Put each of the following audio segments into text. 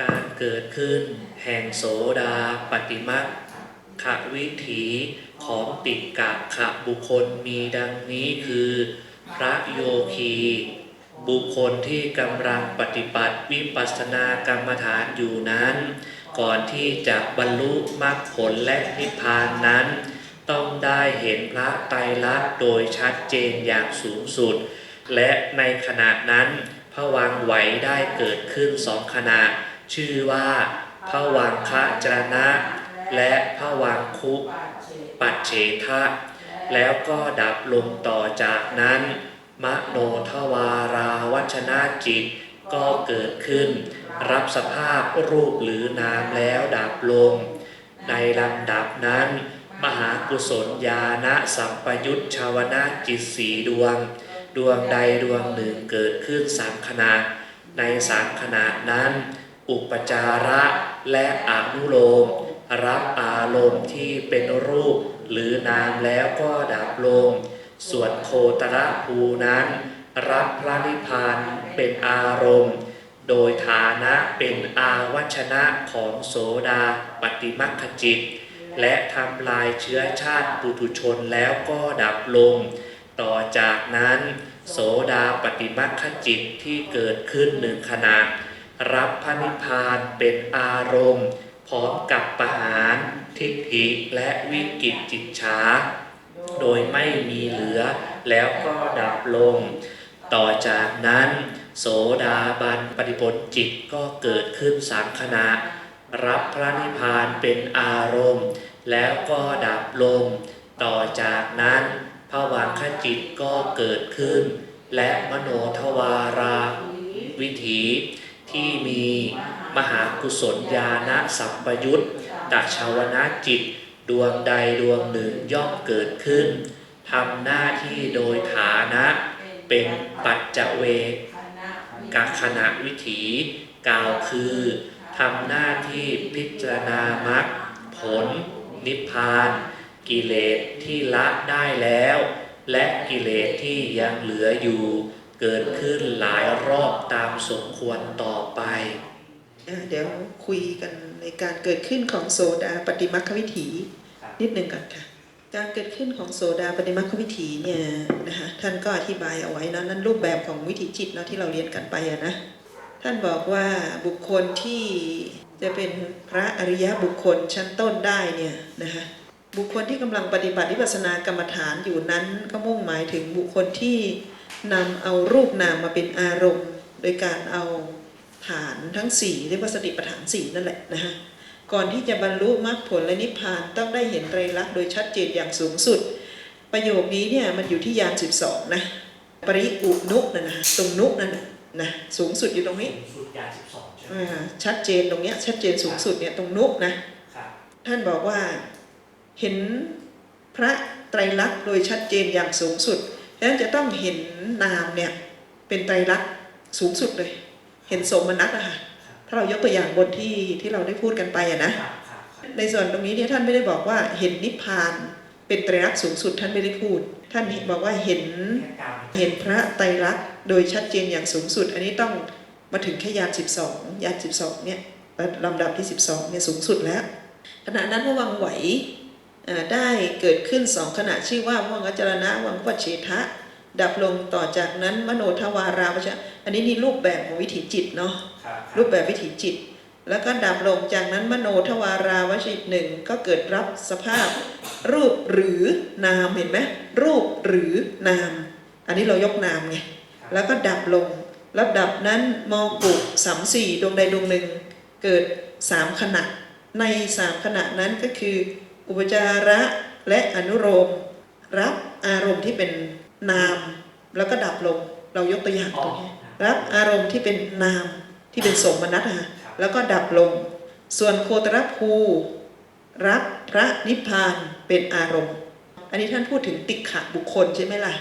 การเกิดขึ้น แห่งโสดาปฏิมักขวิถีของติกะขะบุคคลมีดังนี้คือ พระโยคี บุคคลที่กำลังปฏิบัติวิปัสสนากรรมฐานอยู่นั้น ก่อนที่จะบรรลุมรรคผลและนิพพานนั้น ต้องได้เห็นพระไตรลักษณ์โดยชัดเจนอย่างสูงสุด และในขณะนั้นพระวังไหวได้เกิดขึ้นสองขณะ ชื่อว่าพระวังคะจรณะ และพระวังคุปัจเฉทะ แล้วก็ดับลงต่อจากนั้น มโนทวาราวัชนะจิตก็เกิดขึ้น รับสภาพรูปหรือนามแล้วดับลง ในลำดับนั้น มหากุศลญาณสัมปยุตชาวนะจิตสีดวง ดวงใดดวงหนึ่งเกิดขึ้นสามขณะ ในสามขณะนั้น อุปจาระและอนุโลม รับอารมณ์ที่เป็นรูปหรือนามแล้วก็ดับลง ส่วนโคตรภูนั้น รับพระนิพพานเป็นอารมณ์ โดยฐานะเป็นอาวัชนะของโสดาปฏิมัคคจิต และทำลายเชื้อชาติปุถุชนแล้วก็ดับลง ต่อจากนั้น โสดาปฏิมัคคจิตที่เกิดขึ้นหนึ่งขณะ รับพระนิพพานเป็นอารมณ์ พร้อมกับประหารทิฏฐิและวิกิจจิตฉาโดยไม่มีเหลือแล้วก็ดับลง ต่อจากนั้น โสดาบันปฏิผลจิตก็เกิดขึ้นสามขณะ รับพระนิพพานเป็นอารมณ์ แล้วก็ดับลง ต่อจากนั้นภวังคจิตก็เกิดขึ้น และมโนทวาราวิถี ที่มีมหากุศลญาณสัมปยุตตชาวนะจิต ดวงใดดวงหนึ่งย่อมเกิดขึ้นทำหน้าที่โดยฐานะ เป็นปัจจเวกขณะวิถีกล่าวคือทำหน้าที่พิจารณามรรคผล นิพพาน กิเลสที่ละได้แล้ว และกิเลสที่ยังเหลืออยู่ เกิดขึ้นหลายรอบตามสมควรต่อไปอะเดี๋ยวคุยกันในการเกิดขึ้นของโสดาปฏิมัคควิถีนิดหนึ่งก่อนค่ะ การเกิดขึ้นของโสดาปฏิมัคควิถีเนี่ยนะคะท่านก็อธิบายเอาไว้เนอะนั่นรูปแบบของวิถีจิตเนาะที่เราเรียนกันไปอะนะท่านบอกว่าบุคคลที่จะเป็นพระอริยบุคคลชั้นต้นได้เนี่ยนะคะบุคคลที่กำลังปฏิบัติวิปัสสนากรรมฐานอยู่นั้นก็มุ่งหมายถึงบุคคลที่ นำเอารูปนามมาเป็นอารมณ์ โดยการเอาฐานทั้งสี่เรียกว่าสติปัฏฐานสี่นั่นแหละนะคะก่อนที่จะบรรลุมรรคผลและนิพพานต้องได้เห็นไตรลักษณ์โดยชัดเจนอย่างสูงสุด ประโยคนี้เนี่ยมันอยู่ที่ยาน12นะปริอุนุนะนะตรงนุนั่นน่ะนะสูงสุดอยู่ตรงนี้สุดยาสิบสองใช่ไหมอ่าชัดเจนตรงเนี้ยชัดเจนสูงสุดเนี่ยตรงนุนะครับท่านบอกว่าเห็นพระไตรลักษณ์โดยชัดเจนอย่างสูงสุด ฉะนั้นจะต้องเห็นนามเนี่ยเป็นไตรลักษณ์สูงสุดเลย เห็นสมนัตอะค่ะถ้าเรายกตัวอย่างบนที่ที่เราได้พูดกันไปอะนะในส่วนตรงนี้เนี่ยท่านไม่ได้บอกว่าเห็นนิพพานเป็นไตรลักษณ์สูงสุดท่านไม่ได้พูด ท่านบอกว่าเห็นเห็นพระไตรลักษณ์โดยชัดเจนอย่างสูงสุด อันนี้ต้องมาถึงแค่ยาน12ยาน12เนี่ยลำดับที่ 12เนี่ยสูงสุดแล้วขณะนั้นพระวังไหว ได้เกิดขึ้นสองขณะชื่อว่าวังกัจจรณะวังปัจเฉทะ ดับลงต่อจากนั้นมโนทวาราวัชะอันนี้นี่รูปแบบของวิถีจิตเนาะครับรูปแบบวิถีจิต แล้วก็ดับลงจากนั้นมโนทวาราวชิตหนึ่งก็เกิดรับสภาพ รูปหรือนามเห็นไหมรูปหรือนาม อันนี้เรายกนามไงแล้วก็ดับลงแล้วดับนั้นมอกุสามสี่ดวงใดดวงหนึ่ง เกิดสามขณะในสามขณะนั้นก็คือ อุปจาระและอนุโลมรับอารมณ์ที่เป็นนาม แล้วก็ดับลง เรายกตัวอย่างตรงนี้รับอารมณ์ที่เป็นนามที่เป็นสมนัตอะแล้วก็ดับลง ส่วนโคตรภูรับพระนิพพานเป็นอารมณ์ อันนี้ท่านพูดถึงติกขะบุคคลใช่ไหมล่ะ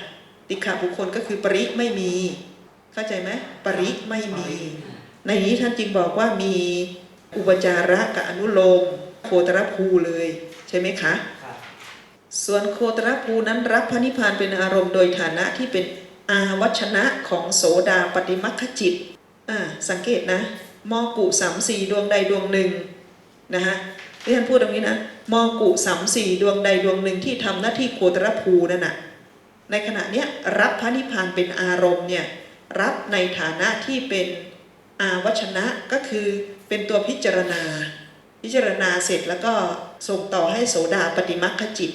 ติกขะบุคคลก็คือปริไม่มี เข้าใจไหมปริไม่มี ในนี้ท่านจึงบอกว่ามีอุปจาระกับอนุโลมโคตรภูเลย ใช่ไหมคะครับส่วนโคตรภูนั้นรับพระนิพพานเป็นอารมณ์โดยฐานะที่เป็นอาวัชนะของโสดาปฏิมัคคจิตอ่าสังเกตนะมอกุสามสี่ดวงใดดวงหนึ่งนะฮะที่ท่านพูดตรงนี้นะมอกุสามสี่ดวงใดดวงหนึ่งที่ทำหน้าที่โคตรภูนั่นน่ะในขณะเนี้ยรับพระนิพพานเป็นอารมณ์เนี่ยรับในฐานะที่เป็นอาวัชนะก็คือเป็นตัวพิจารณา พิจารณาเสร็จแล้วก็ ส่งต่อให้โสดาปฏิมัคคจิต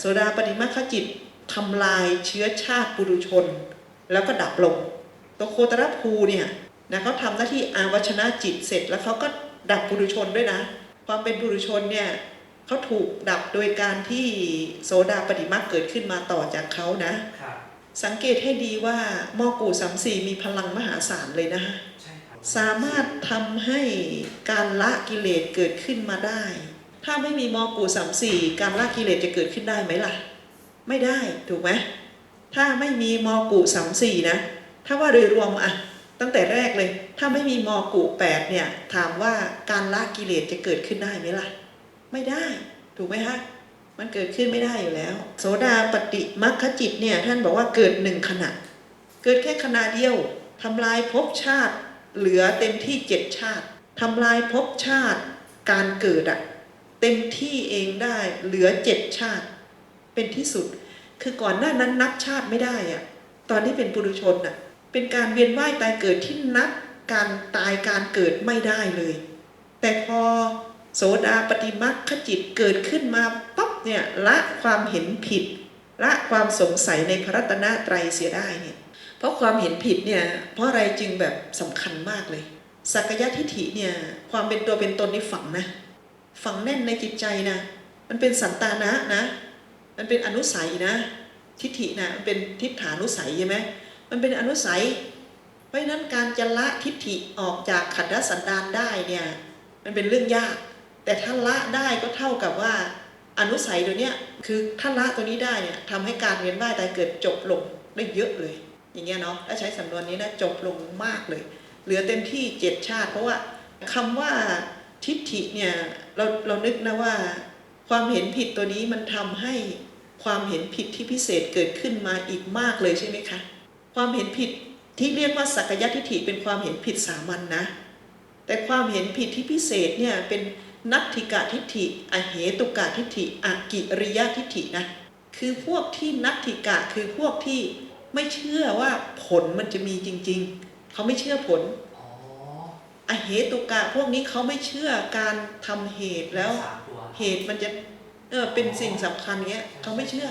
โสดาปฏิมัคคจิตทำลายเชื้อชาติปุถุชน แล้วก็ดับลงตัวโคตรภูเนี่ยนะเขาทำหน้าที่อาวัชนะจิตเสร็จแล้วเขาก็ดับปุถุชนด้วยนะ ความเป็นปุถุชนเนี่ยเขาถูกดับโดยการที่โสดาปฏิมัคเกิดขึ้นมาต่อจากเขานะครับสังเกตให้ดีว่าหมอกูสามสี่มีพลังมหาศาลเลยนะฮะใช่ครับสามารถทำให้การละกิเลสเกิดขึ้นมาได้ ถ้าไม่มีมอกูสามสี่การละกิเลสจะเกิดขึ้นได้ไหมล่ะ ไม่ได้ถูกไหมถ้าไม่มีมอกูสามสี่นะ ถ้าว่าโดยรวมอะตั้งแต่แรกเลย ถ้าไม่มีมอกูแปดเนี่ยถามว่าการละกิเลสจะเกิดขึ้นได้ไหมล่ะ ไม่ได้ ถูกไหมฮะมันเกิดขึ้นไม่ได้อยู่แล้ว โสดาปฏิมัคคจิตเนี่ยท่านบอกว่าเกิดหนึ่งขณะ เกิดแค่ขณะเดียวทำลายภพชาติ เหลือเต็มที่เจ็ดชาติทำลายภพชาติ การเกิดอะ เต็มที่เองได้เหลือเจ็ดชาติ เป็นที่สุด คือก่อนหน้านั้นนับชาติไม่ได้อะตอนที่เป็นปุถุชนอะเป็นการเวียนว่ายตายเกิดที่นับการตายการเกิดไม่ได้เลย แต่พอโสดาปฏิมัคคจิตเกิดขึ้นมาปั๊บเนี่ยละความเห็นผิด ละความสงสัยในพระรัตนตรัยเสียได้เนี่ยเพราะความเห็นผิดเนี่ยเพราะอะไรจึงแบบสำคัญมากเลยสักยะทิฏฐิเนี่ยความเป็นตัวเป็นตนนี่ฝังนะ ฝังแน่นในจิตใจนะ มันเป็นสันตานะนะ มันเป็นอนุสัยนะ ทิฏฐินะมันเป็นทิฏฐานุสัยใช่ไหมมันเป็นอนุสัย เพราะฉะนั้นการจะละทิฏฐิออกจากขันธสันดานได้เนี่ยมันเป็นเรื่องยาก แต่ถ้าละได้ก็เท่ากับว่า อนุสัยตัวเนี้ยคือถ้าละตัวนี้ได้เนี่ยทำให้การเวียนว่ายตายเกิดจบลงได้เยอะเลย อย่างเงี้ยเนาะถ้าใช้สำนวนนี้นะจบลงมากเลย เหลือเต็มที่เจ็ดชาติ เพราะว่าคำว่า ทิฏฐิเนี่ยเราเรานึกนะว่า ความเห็นผิดตัวนี้มันทำให้ความเห็นผิดที่พิเศษเกิดขึ้นมาอีกมากเลยใช่ไหมคะ ความเห็นผิดที่เรียกว่าสักยะทิฏฐิเป็นความเห็นผิดสามัญนนะ แต่ความเห็นผิดที่พิเศษเนี่ยเป็นนัตถิกะทิฏฐิ อเหตุกะทิฏฐิ อกิริยะทิฏฐินะ คือพวกที่นัตถิกะคือพวกที่ไม่เชื่อว่าผลมันจะมีจริง ๆ เขาไม่เชื่อผล อ๋ออเหตุกะพวกนี้เขาไม่เชื่อการทำเหตุแล้วสามตัวเหตุมันจะเออเป็นสิ่งสำคัญเงี้ยเขาไม่เชื่อ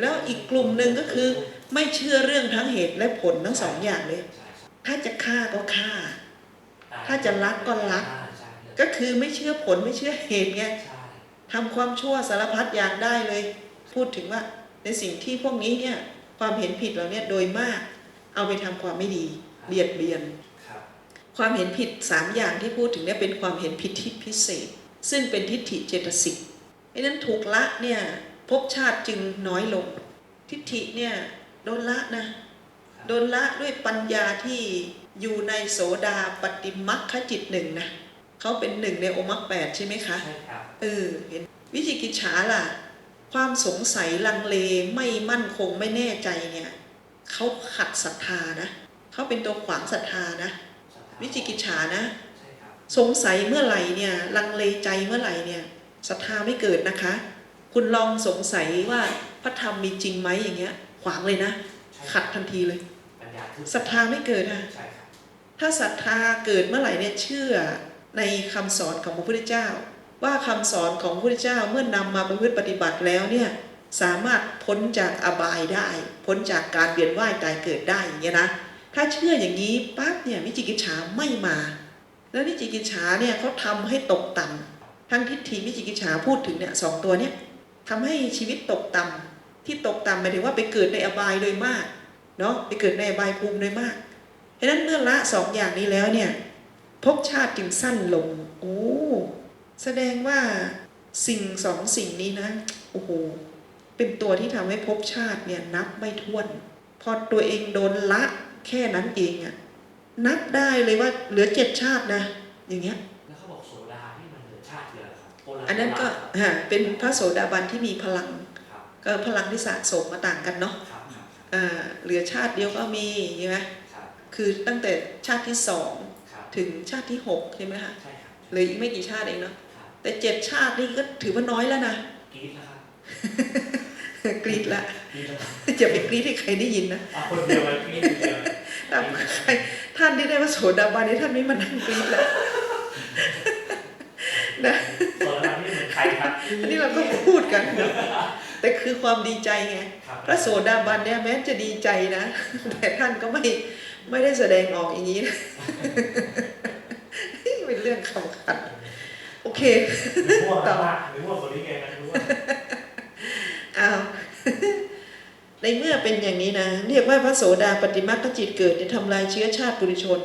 แล้วอีกกลุ่มหนึ่งก็คือ ไม่เชื่อเรื่องทั้งเหตุและผลทั้งสองอย่างเลยใช่ใช่ถ้าจะฆ่าก็ฆ่าใช่ถ้าจะรักก็รักใช่ใช่ก็คือไม่เชื่อผลไม่เชื่อเหตุไงใช่ทำความชั่วสารพัดอย่างได้เลย พูดถึงว่าในสิ่งที่พวกนี้เนี่ยความเห็นผิดเราเนี่ยโดยมาก เอาไปทำความไม่ดีเบียดเบียน ครับความเห็นผิดสามอย่างที่พูดถึงเนี่ยเป็นความเห็นผิดที่พิเศษ ซึ่งเป็นทิฏฐิเจตสิกเพราะฉะนั้นถูกละเนี่ยภพชาติจึงน้อยลง ทิฏฐิเนี่ยโดนละนะโดนละด้วยปัญญาที่อยู่ในโสดาปฏิมัคคจิตหนึ่งนะเขาเป็นหนึ่งในองค์มรรคแปดใช่ไหมคะใช่ครับเออเห็นวิจิกิจฉาล่ะ ความสงสัยลังเลไม่มั่นคงไม่แน่ใจเนี่ยเขาขัดศรัทธานะเขาเป็นตัวขวางศรัทธานะ วิจิกิจฉานะใช่ครับสงสัยเมื่อไหร่เนี่ยลังเลใจเมื่อไหร่เนี่ยศรัทธาไม่เกิดนะคะ คุณลองสงสัยว่าพระธรรมมีจริงไหมอย่างเงี้ย ขวางเลยนะใช่ขัดทันทีเลยปัญญาขึ้นศรัทธาไม่เกิดค่ะใช่ครับถ้าศรัทธาเกิดเมื่อไหร่เนี่ยเชื่อในคำสอนของพระพุทธเจ้า ว่าคำสอนของพระพุทธเจ้าเมื่อนำมาประพฤติปฏิบัติแล้วเนี่ยสามารถพ้นจากอบายได้ พ้นจากการเวียนว่ายตายเกิดได้อย่างเงี้ยนะ ถ้าเชื่ออย่างนี้ปั๊บเนี่ยวิจิกิจฉาไม่มา แล้ววิจิกิจฉาเนี่ยเขาทำให้ตกต่ำทั้งทิฏฐิวิจิกิจฉาพูดถึงเนี่ยสองตัวเนี่ยทำให้ชีวิตตกต่ำที่ตกต่ำหมายถึงว่าไปเกิดในอบายโดยมากเนาะไปเกิดในอบายภูมิโดยมากเพราะฉะนั้นเมื่อละสองอย่างนี้แล้วเนี่ยภพชาติจึงสั้นลง โอ้ แสดงว่าสิ่งสองสิ่งนี้นะ โอ้โห เป็นตัวที่ทำให้ภพชาติเนี่ยนับไม่ถ้วน พอตัวเองโดนละ แค่นั้นเองอะนับได้เลยว่าเหลือเจ็ดชาตินะ อย่างเงี้ยแล้วเขาบอกโสดาที่มันเหลือชาติเดียวเหรอครับโละอันนั้นก็ฮะเป็นพระโสดาบันที่มีพลังครับก็พลังที่สะสมมาต่างกันเนาะครับครับอ่าเหลือชาติเดียวก็มีใช่ไหมครับคือตั้งแต่ชาติที่สองครับถึงชาติที่หกใช่ไหมคะใช่ครับเหลืออีกไม่กี่ชาติเองเนาะครับแต่เจ็ดชาตินี่ก็ถือว่าน้อยแล้วนะกรี๊ดแล้วครับ กรีดละกรี๊ดแล้วครับจะไปกรีดให้ใครได้ยินนะอะคนเดียวเลยกรี๊ดคนเดียวถ้าใครท่านที่ได้ว่าโสดาบันนี่ท่านไม่มานั่งกรีดแล้วนะส่วนเราที่เหมือนใครครับอันนี้เราก็พูดกัน แต่คือความดีใจไงครับพระโสดาบันเนี่ยแม้จะดีใจนะ แต่ท่านก็ไม่ไม่ได้แสดงออกอย่างนี้นะเป็นเรื่องขำขันโอเคหรือว่ากันมากหรือว่าคนนี้ไงนะหรือว่า อ้าวในเมื่อเป็นอย่างนี้นะ เรียกว่าพระโสดาปฏิมาคจิตเกิดจะทำลายเชื้อชาติปุถุชน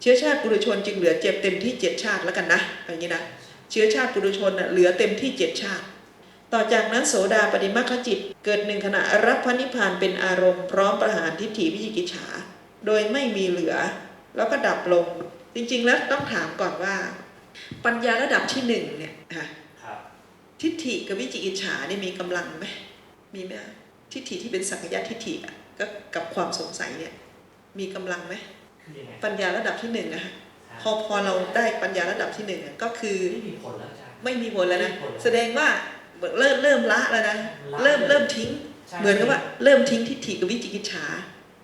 เชื้อชาติปุถุชนจึงเหลือเจ็บเต็มที่เจ็ดชาติแล้วกันนะอย่างนี้นะเชื้อชาติปุถุชนนะเหลือเต็มที่เจ็ดชาติ ต่อจากนั้นโสดาปฏิมาคจิตเกิดหนึ่งขณะรับพระนิพพานเป็นอารมณ์พร้อมประหารทิฏฐิวิจิกิจฉา โดยไม่มีเหลือ แล้วก็ดับลง จริงๆแล้วต้องถามก่อนว่า ปัญญาระดับที่หนึ่งเนี่ยค่ะ ฐิกับวิจิกิจฉาเนี่ยมีกำลังไหมมีไหมทิฏฐิที่เป็นสักยะทิฏฐิอะก็กับความสงสัยเนี่ย มีกำลังไหมคือยังไงปัญญาระดับที่หนึ่งอะค่ะครับพอพอเราได้ปัญญาระดับที่หนึ่งอะก็คือไม่มีผลแล้วจ้ะไม่มีผลแล้วนะไม่มีผลแล้วแสดงว่าเริ่มเริ่มละแล้วนะละเริ่มเริ่มทิ้งใช่เหมือนกับว่าเริ่มทิ้งทิฏฐิกับวิจิกิจฉา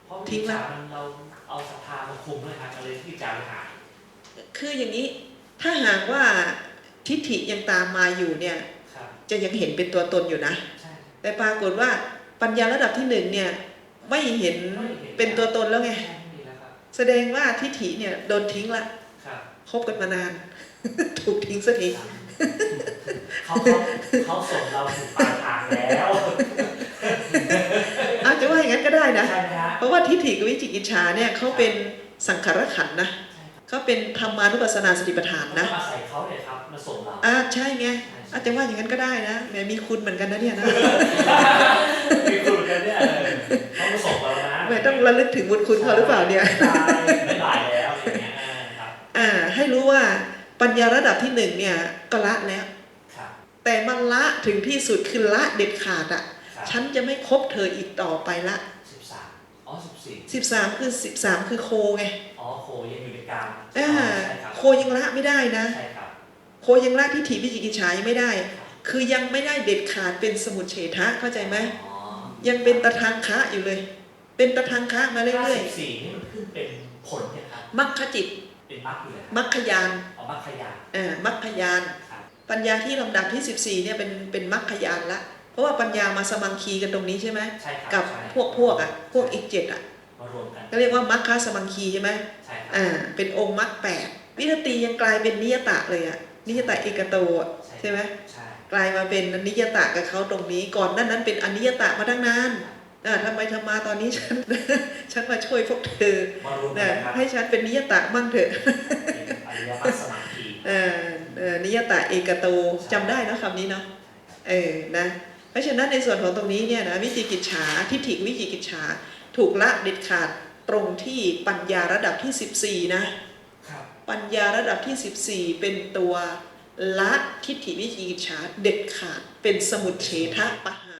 เพราะทิ้งละวิชามันเราเอาศรัทธามาคุมเลยครับเลยที่จะไปหายคืออย่างนี้ถ้าหากว่าทิฏฐิยังตามมาอยู่เนี่ยครับ จะยังเห็นเป็นตัวตนอยู่นะใช่แต่ปรากฏว่าปัญญาระดับที่หนึ่งเนี่ยไม่เห็นไม่เห็นเป็นตัวตนแล้วไงใช่ไม่มีแล้วครับแสดงว่าทิฏฐิเนี่ยโดนทิ้งละครับคบกันมานาน ถูกทิ้งสักทีเขาเขาเขาส่งเราถึงปลายทางแล้วอาจจะว่าอย่างนั้นก็ได้นะใช่ไหมฮะเพราะว่าทิฏฐิกับวิจิกิจฉาเนี่ยเขาเป็นสังขารขันธ์นะใช่ครับเขาเป็นธรรมานุปัสสนาสติปัฏฐานนะก็อาศัยเขาเนี่ยครับมาส่งเราอ่าใช่ไง อาจจะว่าอย่างนั้นก็ได้นะแหมมีคุณเหมือนกันนะเนี่ยนะมีคุณเหมือนกันเนี่ยเออเขามาส่งเรานะไม่ต้องระลึกถึงบุญคุณเขาหรือเปล่าเนี่ยไม่ได้ไม่ได้แล้วอย่างเงี้ยอ่าครับอ่า ให้รู้ว่าปัญญาระดับที่หนึ่งเนี่ยก็ละแล้วครับแต่มันละถึงที่สุดคือละเด็ดขาดอะครับฉันจะไม่คบเธออีกต่อไปละสิบสามอ๋อสิบสี่สิบสามคือสิบสามคือโคไง อ๋อโคยังอยู่ในกลางอ่าใช่ครับโคยังละไม่ได้นะใช่ครับ โคยังละทิฏฐิวิจิกิจฉายังไม่ได้ครับคือยังไม่ได้เด็ดขาดเป็นสมุทเฉทะเข้าใจไหมอ๋อยังเป็นตะทางคะอยู่เลย เป็นตะทางคะมาห้าเรื่อยสิบสี่นี่มันขึ้นเป็นผลเนี่ยครับๆมัคคจิตเป็นมรรคอยู่เลยครับมัคคยานเอามรรคขยานอ่ามัคคยานครับปัญญาที่ลำดับที่ 14เนี่ยเป็นเป็นมัคคยานละเพราะว่าปัญญามาสมังคีกันตรงนี้ใช่ไหมใช่ครับกับใช่พวกพวกอะพวกอีกเจ็ดอะมารวมกันก็เรียกว่ามัคคสมังคีใช่ไหมใช่ครับอ่าเป็นองค์มัคแปดวิรตียังกลายเป็นนิยตะเลยอะ นิยตะเอกโตอะใช่ไหมใช่กลายมาเป็นนิยตะกับเขาตรงนี้ ก่อนหนั้นนั้นเป็นอนิยตะมาตั้งนานอ่าทำไมทำมาตอนนี้ฉัน ฉันมาช่วยพวกเธอมารวมกันะนครับให้ฉันเป็นนิยตะมั่งเถอะเป็นอริยมรรคสมาธิเออเออนิยตะเอกโตจำได้เนอะคำนี้เนาะเออนะเพราะฉะนั้นในส่วนของตรงนี้เนี่ยนะวิจิกิจฉาทิฏฐิวิจิกิจฉาถูกละเด็ดขาดตรงที่ปัญญาระดับที่ 14 นะครับ ปัญญาระดับที่ 14 เป็นตัวละทิฏฐิวิจิกิจฉาเด็ดขาดเป็นสมุทเฉทะปะ